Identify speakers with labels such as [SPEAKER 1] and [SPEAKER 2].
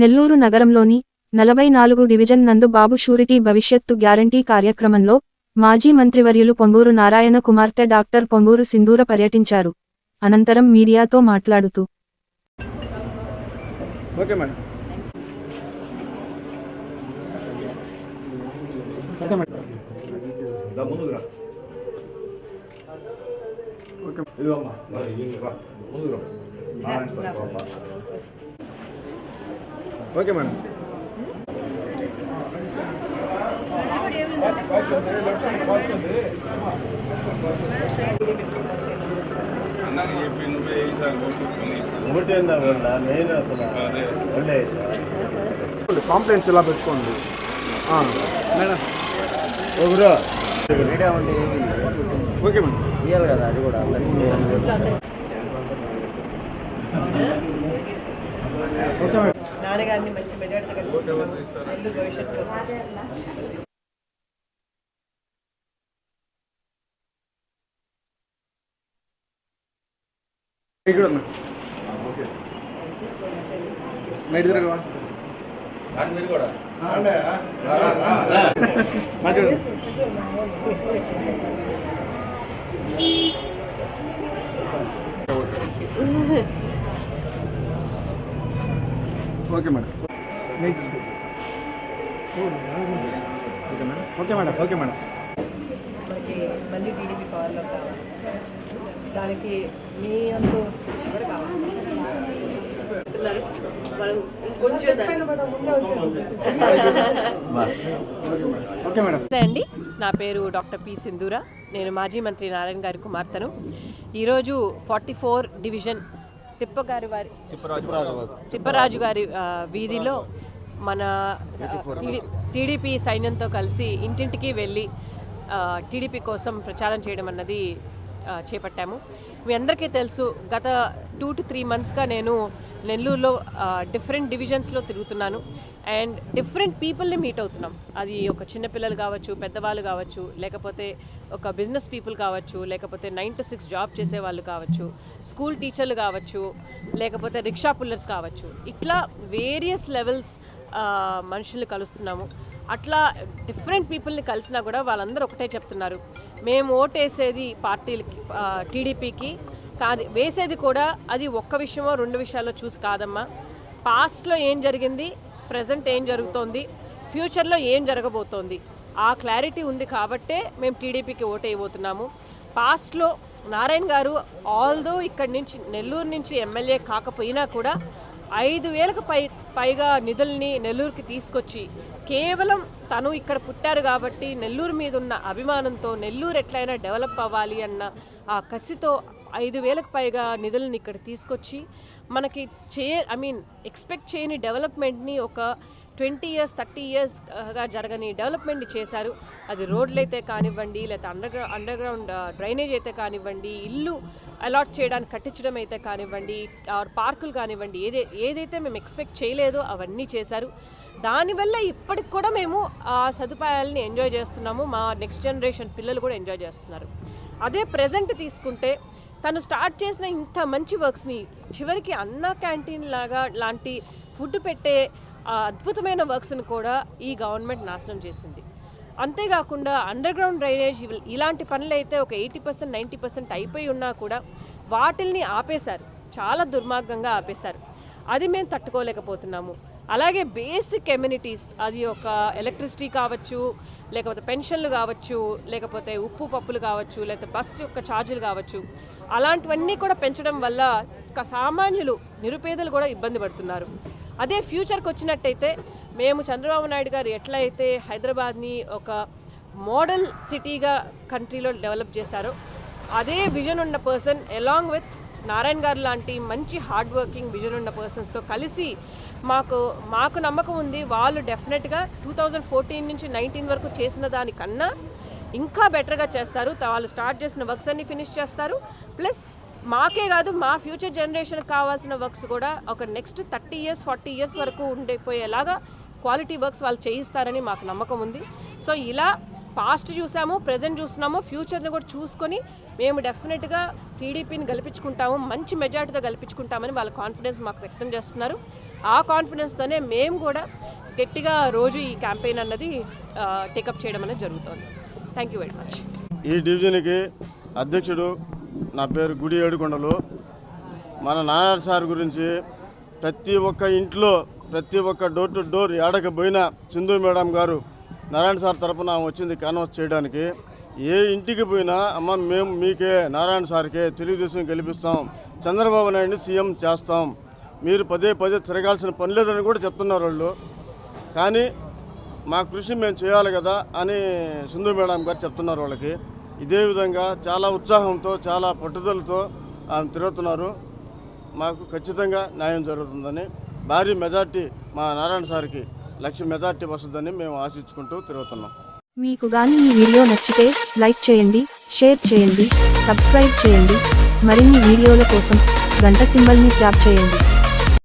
[SPEAKER 1] నెల్లూరు నగరంలోని నలభై నాలుగు డివిజన్ నందు బాబు షూరిటీ భవిష్యత్తు గ్యారంటీ కార్యక్రమంలో మాజీ మంత్రివర్యులు పొంగూరు నారాయణ కుమార్తె డాక్టర్ పొంగూరు సింధూర పర్యటించారు అనంతరం మీడియాతో మాట్లాడుతూ
[SPEAKER 2] ఓకే ఓకే మేడం కాంప్లైంట్స్ ఇలా పెట్టుకోండి మేడం ఒకరు వీడియో ఉంటే ఓకే మేడం ఇవ్వాలి కదా అది కూడా
[SPEAKER 1] నాన్నగారిని మంచి మెజార్టీ కలిసి భవిష్యత్తు
[SPEAKER 2] okay madam okay madam okay madam okay madam
[SPEAKER 1] దానికి మీ అండి నా పేరు డాక్టర్ పి సింధూరా నేను మాజీ మంత్రి నారాయణ గారి కుమార్తెను ఈరోజు ఫార్టీ ఫోర్ డివిజన్ తిప్పగారి వారి
[SPEAKER 2] తిప్పరాజు గారి
[SPEAKER 1] వీధిలో మన టీడీపీ సైన్యంతో కలిసి ఇంటింటికి వెళ్ళి టీడీపీ కోసం ప్రచారం చేయడం అన్నది చేపట్టాము మీ అందరికీ తెలుసు గత టూ టు త్రీ మంత్స్గా నేను నెల్లూరులో డిఫరెంట్ డివిజన్స్లో తిరుగుతున్నాను అండ్ డిఫరెంట్ పీపుల్ని మీట్ అవుతున్నాం అది ఒక చిన్నపిల్లలు కావచ్చు పెద్దవాళ్ళు కావచ్చు లేకపోతే ఒక బిజినెస్ పీపుల్ కావచ్చు లేకపోతే నైన్ టు సిక్స్ జాబ్ చేసే వాళ్ళు కావచ్చు స్కూల్ టీచర్లు కావచ్చు లేకపోతే రిక్షా పుల్లర్స్ కావచ్చు ఇట్లా వేరియస్ లెవెల్స్ మనుషులు కలుస్తున్నాము అట్లా డిఫరెంట్ పీపుల్ని కలిసినా కూడా వాళ్ళందరూ ఒకటే చెప్తున్నారు మేము వేసేది పార్టీలకి టీడీపీకి కాదు వేసేది కూడా అది ఒక్క విషయమో రెండు విషయాల్లో చూసి కాదమ్మా పాస్ట్లో ఏం జరిగింది ప్రజెంట్ ఏం జరుగుతోంది ఫ్యూచర్లో ఏం జరగబోతోంది ఆ క్లారిటీ ఉంది కాబట్టే మేము టీడీపీకి అయిపోతున్నాము పాస్ట్లో నారాయణ గారు ఆల్దో ఇక్కడి నుంచి నెల్లూరు నుంచి ఎమ్మెల్యే కాకపోయినా కూడా ఐదు వేలకు పై పైగా నిధుల్ని నెల్లూరుకి తీసుకొచ్చి కేవలం తను ఇక్కడ పుట్టారు కాబట్టి నెల్లూరు మీద ఉన్న అభిమానంతో నెల్లూరు ఎట్లయినా డెవలప్ అవ్వాలి అన్న ఆ కసితో ఐదు వేలకు పైగా నిధులను ఇక్కడ తీసుకొచ్చి మనకి చే ఐ మీన్ ఎక్స్పెక్ట్ చేయని డెవలప్మెంట్ని ఒక ట్వంటీ ఇయర్స్ థర్టీ ఇయర్స్గా జరగని డెవలప్మెంట్ చేశారు అది రోడ్లు అయితే కానివ్వండి లేకపోతే అండర్ అండర్గ్రౌండ్ డ్రైనేజ్ అయితే కానివ్వండి ఇల్లు అలాట్ చేయడానికి కట్టించడం అయితే కానివ్వండి ఆర్ పార్కులు కానివ్వండి ఏదే ఏదైతే మేము ఎక్స్పెక్ట్ చేయలేదో అవన్నీ చేశారు దానివల్ల ఇప్పటికి కూడా మేము ఆ సదుపాయాలని ఎంజాయ్ చేస్తున్నాము మా నెక్స్ట్ జనరేషన్ పిల్లలు కూడా ఎంజాయ్ చేస్తున్నారు అదే ప్రజెంట్ తీసుకుంటే తను స్టార్ట్ చేసిన ఇంత మంచి వర్క్స్ని చివరికి అన్న క్యాంటీన్ లాగా లాంటి ఫుడ్ పెట్టే అద్భుతమైన వర్క్స్ని కూడా ఈ గవర్నమెంట్ నాశనం చేసింది అంతేకాకుండా అండర్ గ్రౌండ్ డ్రైనేజ్ ఇలాంటి పనులు అయితే ఒక ఎయిటీ పర్సెంట్ నైంటీ పర్సెంట్ అయిపోయి ఉన్నా కూడా వాటిల్ని ఆపేశారు చాలా దుర్మార్గంగా ఆపేశారు అది మేము తట్టుకోలేకపోతున్నాము అలాగే బేసిక్ ఎమ్యూనిటీస్ అది ఒక ఎలక్ట్రిసిటీ కావచ్చు లేకపోతే పెన్షన్లు కావచ్చు లేకపోతే ఉప్పు పప్పులు కావచ్చు లేకపోతే బస్సు యొక్క ఛార్జీలు కావచ్చు అలాంటివన్నీ కూడా పెంచడం వల్ల సామాన్యులు నిరుపేదలు కూడా ఇబ్బంది పడుతున్నారు అదే ఫ్యూచర్కి వచ్చినట్టయితే మేము చంద్రబాబు నాయుడు గారు ఎట్లయితే హైదరాబాద్ని ఒక మోడల్ సిటీగా కంట్రీలో డెవలప్ చేశారో అదే విజన్ ఉన్న పర్సన్ ఎలాంగ్ విత్ నారాయణ గారు లాంటి మంచి హార్డ్ వర్కింగ్ విజన్ ఉన్న పర్సన్స్తో కలిసి మాకు మాకు నమ్మకం ఉంది వాళ్ళు డెఫినెట్గా టూ థౌజండ్ ఫోర్టీన్ నుంచి నైన్టీన్ వరకు చేసిన దానికన్నా ఇంకా బెటర్గా చేస్తారు వాళ్ళు స్టార్ట్ చేసిన వర్క్స్ అన్ని ఫినిష్ చేస్తారు ప్లస్ మాకే కాదు మా ఫ్యూచర్ జనరేషన్ కావాల్సిన వర్క్స్ కూడా ఒక next thirty years forty years వరకు ఉండిపోయేలాగా క్వాలిటీ వర్క్స్ వాళ్ళు చేయిస్తారని మాకు నమ్మకం ఉంది సో ఇలా పాస్ట్ చూసాము ప్రజెంట్ చూస్తున్నాము ఫ్యూచర్ని కూడా చూసుకొని మేము డెఫినెట్గా టీడీపీని గెలిపించుకుంటాము మంచి మెజార్టీతో గెలిపించుకుంటామని వాళ్ళ కాన్ఫిడెన్స్ మాకు వ్యక్తం చేస్తున్నారు ఆ కాన్ఫిడెన్స్తోనే మేము కూడా గట్టిగా రోజు ఈ క్యాంపెయిన్ అన్నది టేకప్ చేయడం అనేది జరుగుతుంది థ్యాంక్ యూ వెరీ మచ్
[SPEAKER 2] ఈ డివిజన్కి అధ్యక్షుడు నా పేరు గుడి ఏడుకొండలు మన నాన్న సార్ గురించి ప్రతి ఒక్క ఇంట్లో ప్రతి ఒక్క డోర్ టు డోర్ ఏడకపోయినా సింధు మేడం గారు నారాయణ సార్ తరపున ఆమె వచ్చింది కన్వర్స్ చేయడానికి ఏ ఇంటికి పోయినా అమ్మ మేము మీకే నారాయణ సార్కే తెలుగుదేశం గెలిపిస్తాం చంద్రబాబు నాయుడిని సీఎం చేస్తాం మీరు పదే పదే తిరగాల్సిన పని లేదని కూడా చెప్తున్నారు వాళ్ళు కానీ మా కృషి మేము చేయాలి కదా అని సింధు మేడం గారు చెప్తున్నారు వాళ్ళకి ఇదే విధంగా చాలా ఉత్సాహంతో చాలా పట్టుదలతో ఆమె తిరుగుతున్నారు మాకు ఖచ్చితంగా న్యాయం జరుగుతుందని భారీ మెజార్టీ మా నారాయణ సార్కి లక్ష మెజార్టీ వస్తుందని మేము ఆశించుకుంటూ తిరుగుతున్నాం
[SPEAKER 1] మీకు గానీ ఈ వీడియో నచ్చితే లైక్ చేయండి షేర్ చేయండి సబ్స్క్రైబ్ చేయండి మరిన్ని వీడియోల కోసం గంట సింబల్ని ట్యాప్ చేయండి